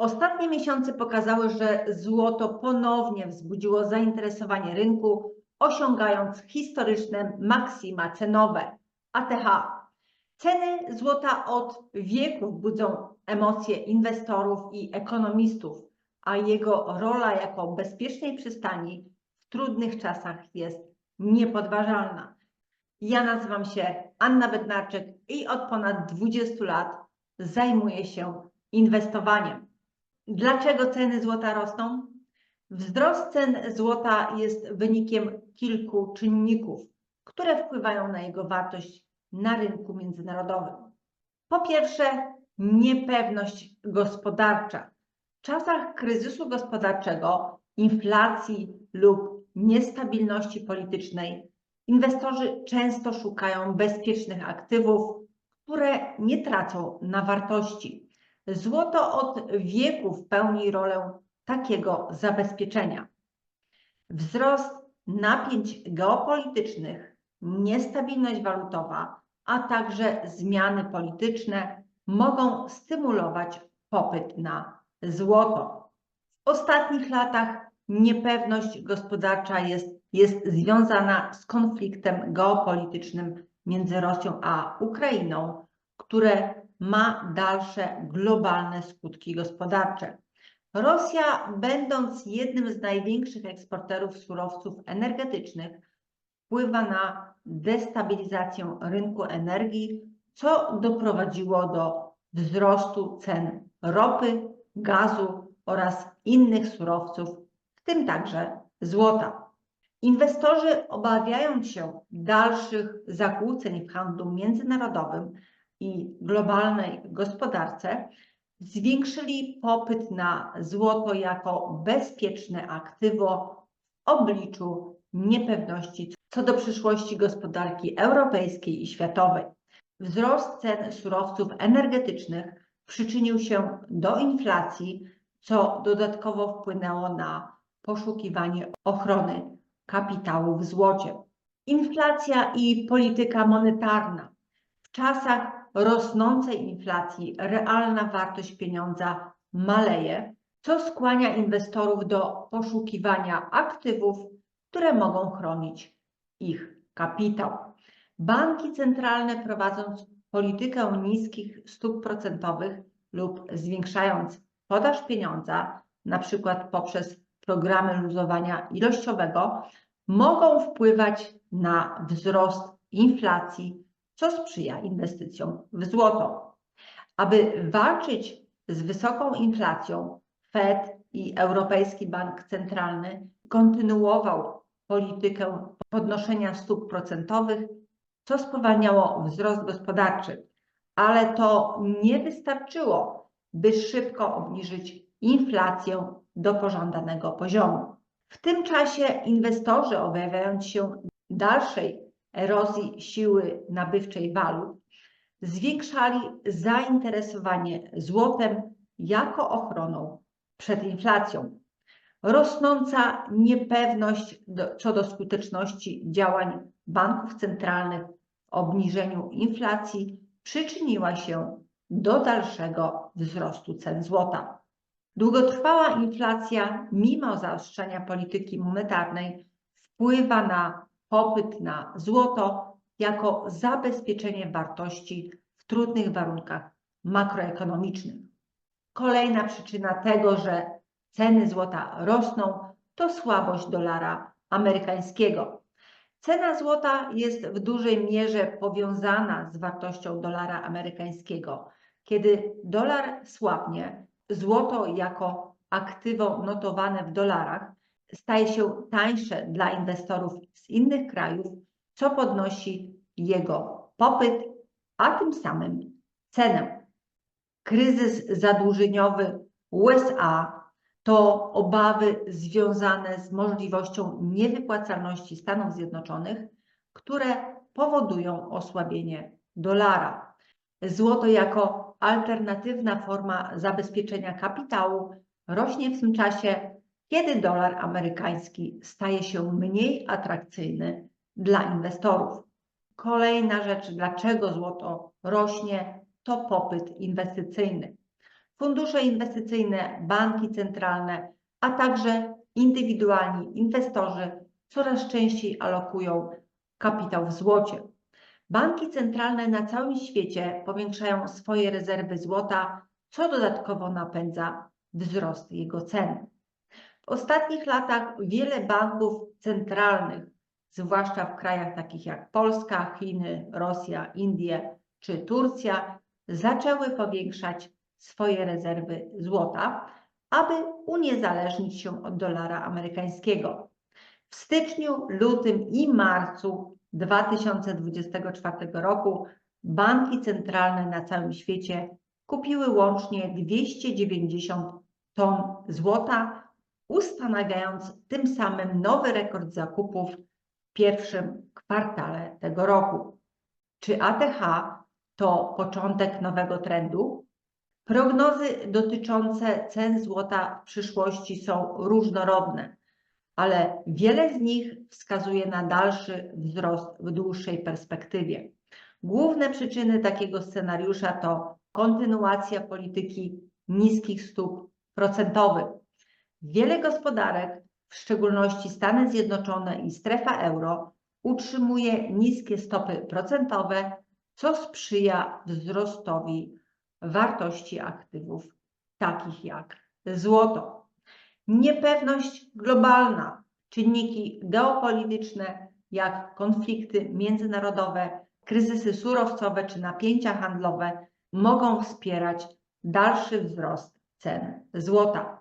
Ostatnie miesiące pokazały, że złoto ponownie wzbudziło zainteresowanie rynku, osiągając historyczne maksima cenowe ATH. Ceny złota od wieków budzą emocje inwestorów i ekonomistów, a jego rola jako bezpiecznej przystani w trudnych czasach jest niepodważalna. Ja nazywam się Anna Bednarczyk i od ponad 20 lat zajmuję się inwestowaniem. Dlaczego ceny złota rosną? Wzrost cen złota jest wynikiem kilku czynników, które wpływają na jego wartość na rynku międzynarodowym. Po pierwsze, niepewność gospodarcza. W czasach kryzysu gospodarczego, inflacji lub niestabilności politycznej, inwestorzy często szukają bezpiecznych aktywów, które nie tracą na wartości. Złoto od wieków pełni rolę takiego zabezpieczenia. Wzrost napięć geopolitycznych, niestabilność walutowa, a także zmiany polityczne mogą stymulować popyt na złoto. W ostatnich latach niepewność gospodarcza jest, jest związana z konfliktem geopolitycznym między Rosją a Ukrainą, które ma dalsze globalne skutki gospodarcze. Rosja, będąc jednym z największych eksporterów surowców energetycznych, wpływa na destabilizację rynku energii, co doprowadziło do wzrostu cen ropy, gazu oraz innych surowców, w tym także złota. Inwestorzy, obawiając się dalszych zakłóceń w handlu międzynarodowym i globalnej gospodarce, zwiększyli popyt na złoto jako bezpieczne aktywo w obliczu niepewności co do przyszłości gospodarki europejskiej i światowej. Wzrost cen surowców energetycznych przyczynił się do inflacji, co dodatkowo wpłynęło na poszukiwanie ochrony kapitału w złocie. Inflacja i polityka monetarna. W czasach rosnącej inflacji realna wartość pieniądza maleje, co skłania inwestorów do poszukiwania aktywów, które mogą chronić ich kapitał. Banki centralne prowadząc politykę niskich stóp procentowych lub zwiększając podaż pieniądza, na przykład poprzez programy luzowania ilościowego, mogą wpływać na wzrost inflacji, co sprzyja inwestycjom w złoto. Aby walczyć z wysoką inflacją, Fed i Europejski Bank Centralny kontynuował politykę podnoszenia stóp procentowych, co spowalniało wzrost gospodarczy, ale to nie wystarczyło, by szybko obniżyć inflację do pożądanego poziomu. W tym czasie inwestorzy, obawiając się dalszej erozji siły nabywczej walut, zwiększali zainteresowanie złotem jako ochroną przed inflacją. Rosnąca niepewność do, co do skuteczności działań banków centralnych w obniżeniu inflacji przyczyniła się do dalszego wzrostu cen złota. Długotrwała inflacja, mimo zaostrzenia polityki monetarnej, wpływa na popyt na złoto jako zabezpieczenie wartości w trudnych warunkach makroekonomicznych. Kolejna przyczyna tego, że ceny złota rosną, to słabość dolara amerykańskiego. Cena złota jest w dużej mierze powiązana z wartością dolara amerykańskiego. Kiedy dolar słabnie, złoto jako aktywo notowane w dolarach staje się tańsze dla inwestorów z innych krajów, co podnosi jego popyt, a tym samym cenę. Kryzys zadłużeniowy USA to obawy związane z możliwością niewypłacalności Stanów Zjednoczonych, które powodują osłabienie dolara. Złoto jako alternatywna forma zabezpieczenia kapitału rośnie w tym czasie, kiedy dolar amerykański staje się mniej atrakcyjny dla inwestorów. Kolejna rzecz, dlaczego złoto rośnie, to popyt inwestycyjny. fundusze inwestycyjne, banki centralne, a także indywidualni inwestorzy coraz częściej alokują kapitał w złocie. Banki centralne na całym świecie powiększają swoje rezerwy złota, co dodatkowo napędza wzrost jego cen. Ostatnich latach wiele banków centralnych, zwłaszcza w krajach takich jak Polska, Chiny, Rosja, Indie czy Turcja, zaczęły powiększać swoje rezerwy złota, aby uniezależnić się od dolara amerykańskiego. W styczniu, lutym i marcu 2024 roku banki centralne na całym świecie kupiły łącznie 290 ton złota, ustanawiając tym samym nowy rekord zakupów w pierwszym kwartale tego roku. Czy ATH to początek nowego trendu? Prognozy dotyczące cen złota w przyszłości są różnorodne, ale wiele z nich wskazuje na dalszy wzrost w dłuższej perspektywie. Główne przyczyny takiego scenariusza to kontynuacja polityki niskich stóp procentowych. Wiele gospodarek, w szczególności Stany Zjednoczone i strefa euro, utrzymuje niskie stopy procentowe, co sprzyja wzrostowi wartości aktywów takich jak złoto. Niepewność globalna, czynniki geopolityczne jak konflikty międzynarodowe, kryzysy surowcowe czy napięcia handlowe mogą wspierać dalszy wzrost cen złota.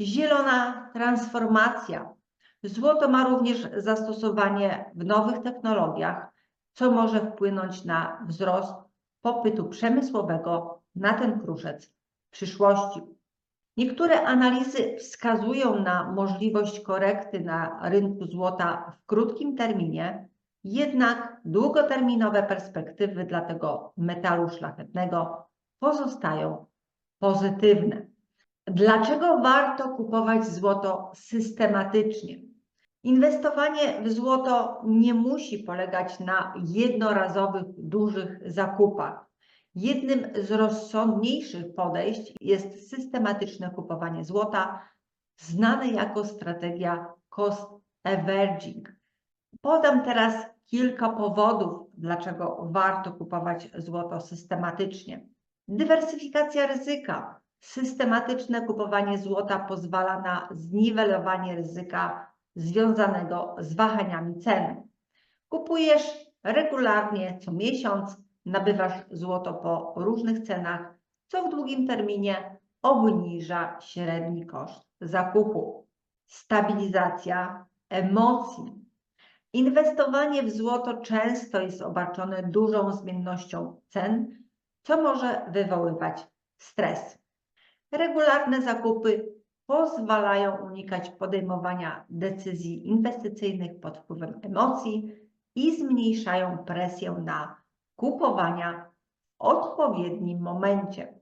Zielona transformacja. Złoto ma również zastosowanie w nowych technologiach, co może wpłynąć na wzrost popytu przemysłowego na ten kruszec w przyszłości. Niektóre analizy wskazują na możliwość korekty na rynku złota w krótkim terminie, jednak długoterminowe perspektywy dla tego metalu szlachetnego pozostają pozytywne. Dlaczego warto kupować złoto systematycznie? Inwestowanie w złoto nie musi polegać na jednorazowych, dużych zakupach. Jednym z rozsądniejszych podejść jest systematyczne kupowanie złota, znane jako strategia cost averaging. Podam teraz kilka powodów, dlaczego warto kupować złoto systematycznie. Dywersyfikacja ryzyka. Systematyczne kupowanie złota pozwala na zniwelowanie ryzyka związanego z wahaniami cen. Kupujesz regularnie co miesiąc, nabywasz złoto po różnych cenach, co w długim terminie obniża średni koszt zakupu. Stabilizacja emocji. Inwestowanie w złoto często jest obarczone dużą zmiennością cen, co może wywoływać stres. Regularne zakupy pozwalają unikać podejmowania decyzji inwestycyjnych pod wpływem emocji i zmniejszają presję na kupowania w odpowiednim momencie.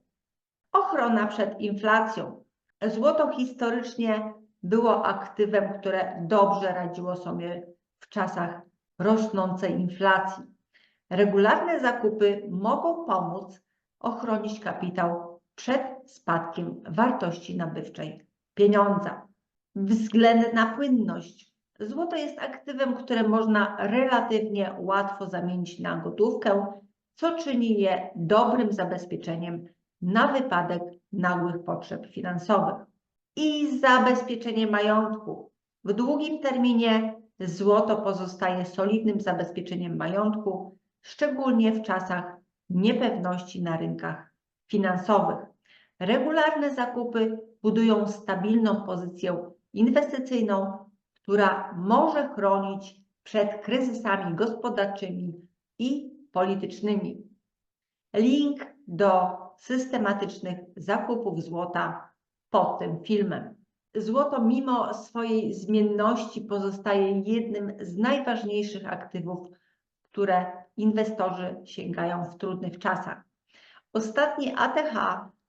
Ochrona przed inflacją. Złoto historycznie było aktywem, które dobrze radziło sobie w czasach rosnącej inflacji. Regularne zakupy mogą pomóc ochronić kapitał przed spadkiem wartości nabywczej pieniądza. Względna płynność. Złoto jest aktywem, które można relatywnie łatwo zamienić na gotówkę, co czyni je dobrym zabezpieczeniem na wypadek nagłych potrzeb finansowych. I zabezpieczenie majątku. W długim terminie złoto pozostaje solidnym zabezpieczeniem majątku, szczególnie w czasach niepewności na rynkach finansowych. Regularne zakupy budują stabilną pozycję inwestycyjną, która może chronić przed kryzysami gospodarczymi i politycznymi. Link do systematycznych zakupów złota pod tym filmem. Złoto, mimo swojej zmienności, pozostaje jednym z najważniejszych aktywów, które inwestorzy sięgają w trudnych czasach. Ostatni ATH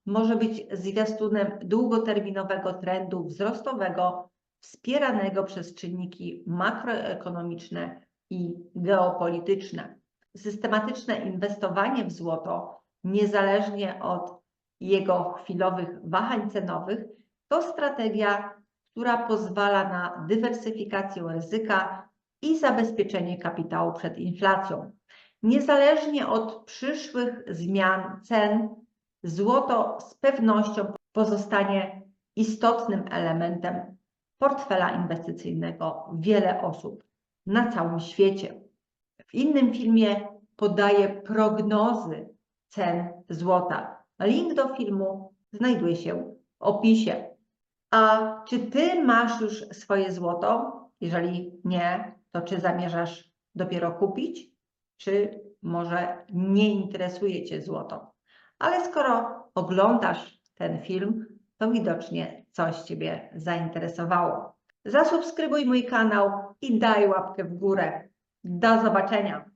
może być zwiastunem długoterminowego trendu wzrostowego wspieranego przez czynniki makroekonomiczne i geopolityczne. Systematyczne inwestowanie w złoto, niezależnie od jego chwilowych wahań cenowych, to strategia, która pozwala na dywersyfikację ryzyka i zabezpieczenie kapitału przed inflacją. Niezależnie od przyszłych zmian cen, złoto z pewnością pozostanie istotnym elementem portfela inwestycyjnego wiele osób na całym świecie. W innym filmie podaję prognozy cen złota. Link do filmu znajduje się w opisie. A czy ty masz już swoje złoto? Jeżeli nie, to czy zamierzasz dopiero kupić? Czy może nie interesuje cię złoto? Ale skoro oglądasz ten film, to widocznie coś ciebie zainteresowało. Zasubskrybuj mój kanał i daj łapkę w górę. Do zobaczenia!